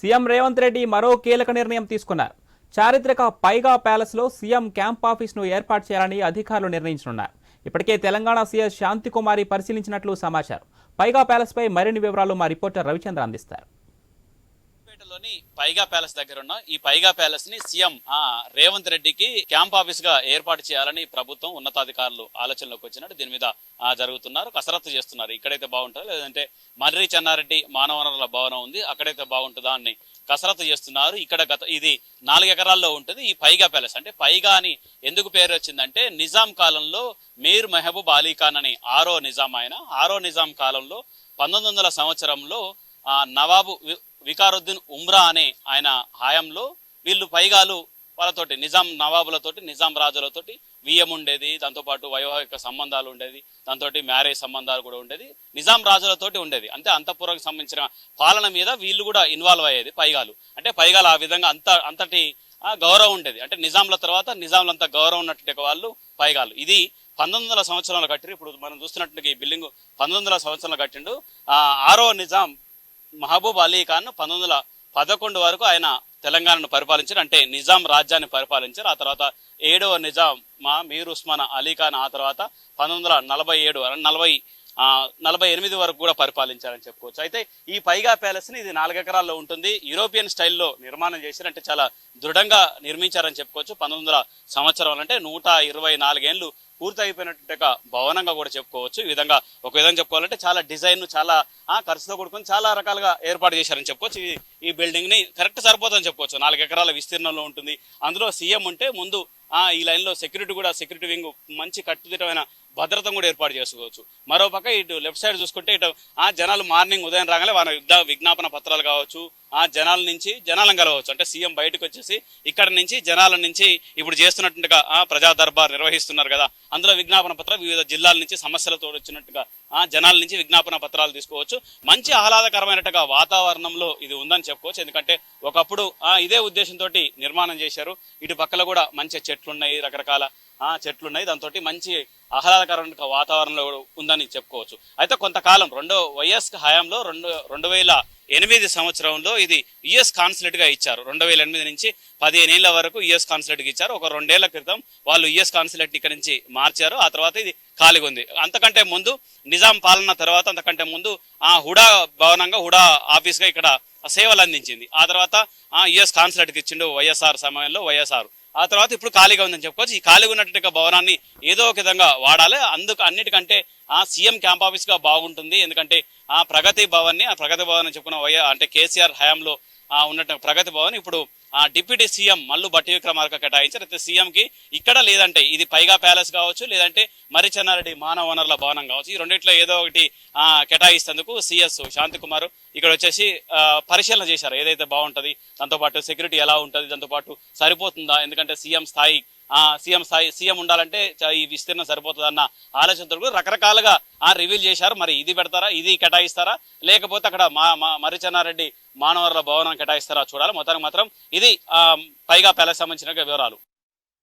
CM Revanth Reddy మరో కీలక నిర్ణయం తీసుకున్నారు. చారిత్రక పైగా ప్యాలెస్లో సీఎం క్యాంప్ ఆఫీస్ను ఏర్పాటు చేయాలని అధికారులు నిర్ణయించనున్నారు. ఇప్పటికే తెలంగాణ సీఎస్ శాంతికుమారి పరిశీలించినట్లు సమాచారం. పైగా ప్యాలెస్పై మరిన్ని వివరాలు మా రిపోర్టర్ రవిచంద్ర అందిస్తారు. లోని పైగా ప్యాలెస్ దగ్గర ఉన్న ఈ పైగా ప్యాలెస్ని సీఎం ఆ, రేవంత్ రెడ్డికి క్యాంప్ ఆఫీస్గా ఏర్పాటు చేయాలని ప్రభుత్వం ఉన్నతాధికారులు ఆలోచనలోకి వచ్చినట్టు దీని మీద జరుగుతున్నారు. కసరత్తు చేస్తున్నారు. ఇక్కడైతే బాగుంటుందో? లేదంటే మర్రి చెన్నారెడ్డి మానవ వనరుల భవనం ఉంది. అక్కడైతే బాగుంటుందా అని కసరత్తు చేస్తున్నారు. ఇక్కడ గత ఇది నాలుగు ఎకరాల్లో ఉంటుంది. ఈ పైగా ప్యాలెస్ అంటే పైగా అని ఎందుకు పేరు వచ్చిందంటే నిజాం కాలంలో మీర్ మెహబూబ్ అలీ ఖాన్ అని ఆరో నిజాం ఆయన. ఆరో నిజాం కాలంలో పంతొమ్మిది వందల సంవత్సరంలో ఆ నవాబు వికారుద్దీన్ ఉమ్రా అనే ఆయన హయాంలో వీళ్ళు పైగాలు వాళ్ళతోటి నిజాం నవాబులతోటి నిజాం రాజులతోటి వియ్యం ఉండేది దాంతోపాటు వైవాహిక సంబంధాలు ఉండేది దాంతో మ్యారేజ్ సంబంధాలు కూడా ఉండేది నిజాం రాజులతోటి ఉండేది. అంటే అంతఃపురంకి సంబంధించిన పాలన మీద వీళ్ళు కూడా ఇన్వాల్వ్ అయ్యేది పైగాలు. అంటే పైగాలు ఆ విధంగా అంత అంతటి గౌరవం ఉండేది. అంటే నిజాంల తర్వాత నిజాంలంత గౌరవం ఉన్నటువంటి వాళ్ళు పైగాలు. ఇది పంతొమ్మిది వందల సంవత్సరంలో కట్టిరు. ఇప్పుడు మనం చూస్తున్నట్టుగా ఈ బిల్డింగ్ పంతొమ్మిది వందల సంవత్సరంలో కట్టిండు. ఆ, ఆరో నిజాం మహబూబ్ అలీ ఖాన్ పంతొమ్మిది వందల పదకొండు వరకు ఆయన తెలంగాణను పరిపాలించారు. అంటే నిజాం రాజ్యాన్ని పరిపాలించారు. ఆ తర్వాత ఏడవ నిజాం మా మీర్ ఉస్మాన్ అలీ ఖాన్ ఆ తర్వాత పంతొమ్మిది వందల నలభై ఏడు నలభై నలభై ఎనిమిది వరకు కూడా పరిపాలించారని చెప్పుకోవచ్చు. అయితే ఈ పైగా ప్యాలెస్ని ఇది నాలుగు ఎకరాల్లో ఉంటుంది. యూరోపియన్ స్టైల్లో నిర్మాణం చేశారు. అంటే చాలా దృఢంగా నిర్మించారని చెప్పుకోవచ్చు. పంతొమ్మిది వందల సంవత్సరం అంటే నూట ఇరవై నాలుగేళ్ళు పూర్తి అయిపోయినటువంటి ఒక భవనంగా కూడా చెప్పుకోవచ్చు. ఈ విధంగా ఒక విధంగా చెప్పుకోవాలంటే చాలా డిజైన్ చాలా ఆ ఖర్చుతో కూడుకొని చాలా రకాలుగా ఏర్పాటు చేశారని చెప్పుకోవచ్చు. ఈ- ఈ బిల్డింగ్ని కరెక్ట్ సరిపోతుందని చెప్పుకోవచ్చు. నాలుగు ఎకరాల విస్తీర్ణంలో ఉంటుంది. అందులో సీఎం ఉంటే ముందు ఆ ఈ లైన్లో సెక్యూరిటీ కూడా సెక్యూరిటీ వింగ్ మంచి కట్టుదిట్టమైన భద్రత కూడా ఏర్పాటు చేసుకోవచ్చు. మరో పక్క ఇటు లెఫ్ట్ సైడ్ చూసుకుంటే ఇటు ఆ జనాలు మార్నింగ్ ఉదయం రాగానే వారి యుద్ధ విజ్ఞాపన పత్రాలు కావచ్చు ఆ జనాల నుంచి జనాలను కలవచ్చు. అంటే సీఎం బయటకు వచ్చేసి ఇక్కడ నుంచి జనాల నుంచి ఇప్పుడు చేస్తున్నట్టుగా ఆ ప్రజా దర్బార్ నిర్వహిస్తున్నారు కదా అందులో విజ్ఞాపన పత్రాలు వివిధ జిల్లాల నుంచి సమస్యలతో వచ్చినట్టుగా ఆ జనాల నుంచి విజ్ఞాపన పత్రాలు తీసుకోవచ్చు. మంచి ఆహ్లాదకరమైనట్టుగా వాతావరణంలో ఇది ఉందని చెప్పుకోవచ్చు. ఎందుకంటే ఒకప్పుడు ఆ ఇదే ఉద్దేశంతో నిర్మాణం చేశారు. ఇటు పక్కల కూడా మంచి చెట్లు ఉన్నాయి రకరకాల. ఆ చెట్లు ఉన్నాయి దాంతో మంచి ఆహ్లాదకరమైన వాతావరణంలో ఉందని చెప్పుకోవచ్చు. అయితే కొంతకాలం రెండో వైఎస్ హయాంలో రెండు రెండు వేల ఎనిమిది సంవత్సరంలో ఇది యుఎస్ కాన్సులేట్గా ఇచ్చారు. రెండు వేల ఎనిమిది నుంచి పదిహేను ఏళ్ళ వరకు యుఎస్ కాన్సులేట్ ఇచ్చారు. ఒక రెండేళ్ళ క్రితం వాళ్ళు యుఎస్ కాన్సులేట్ ఇక్కడ నుంచి మార్చారు. ఆ తర్వాత ఇది ఖాళీగా ఉంది. అంతకంటే ముందు నిజాం పాలన తర్వాత అంతకంటే ముందు ఆ హుడా భవనంగా హుడా ఆఫీస్గా ఇక్కడ సేవలు అందించింది. ఆ తర్వాత ఆ యుఎస్ కాన్సులేట్కి ఇచ్చిండు వైఎస్ఆర్ సమయంలో వైఎస్ఆర్. ఆ తర్వాత ఇప్పుడు ఖాళీగా ఉందని చెప్పుకోవచ్చు. ఈ ఖాళీగా ఉన్నటువంటి భవనాన్ని ఏదో ఒక విధంగా వాడాలి. అందుకు అన్నిటికంటే ఆ సీఎం క్యాంప్ ఆఫీస్గా బాగుంటుంది. ఎందుకంటే ఆ ప్రగతి భవన్ని ఆ ప్రగతి భవన్ అని చెప్పుకున్న వైఆర్ అంటే కేసీఆర్ హయాంలో ఉన్నట్టు ప్రగతి భవన్ ఇప్పుడు డిప్యూటీ సీఎం మల్లు భట్టి విక్రమార్క కేటాయించారు అయితే సీఎం కి ఇక్కడ లేదంటే ఇది పైగా ప్యాలెస్ కావచ్చు లేదంటే మరిచెన్నారెడ్డి మానవ వనరుల భవనం కావచ్చు. ఈ రెండిట్లో ఏదో ఒకటి ఆ కేటాయిస్తేందుకు సిఎస్ శాంతి కుమార్ ఇక్కడ వచ్చేసి పరిశీలన చేశారు. ఏదైతే బాగుంటది దాంతోపాటు సెక్యూరిటీ ఎలా ఉంటది దాంతోపాటు సరిపోతుందా? ఎందుకంటే సీఎం స్థాయి సీఎం స్థాయి సీఎం ఉండాలంటే ఈ విస్తీర్ణం సరిపోతుందన్న ఆలోచనతో కూడా రకరకాలుగా ఆ రివీల్ చేశారు. మరి ఇది పెడతారా? ఇది కేటాయిస్తారా? లేకపోతే అక్కడ మా మా మరిచెన్నారెడ్డి మానవరుల భవనం కేటాయిస్తారా? చూడాలి. మొత్తానికి మాత్రం ఇది పైగా ప్యాలెస్ సంబంధించిన వివరాలు.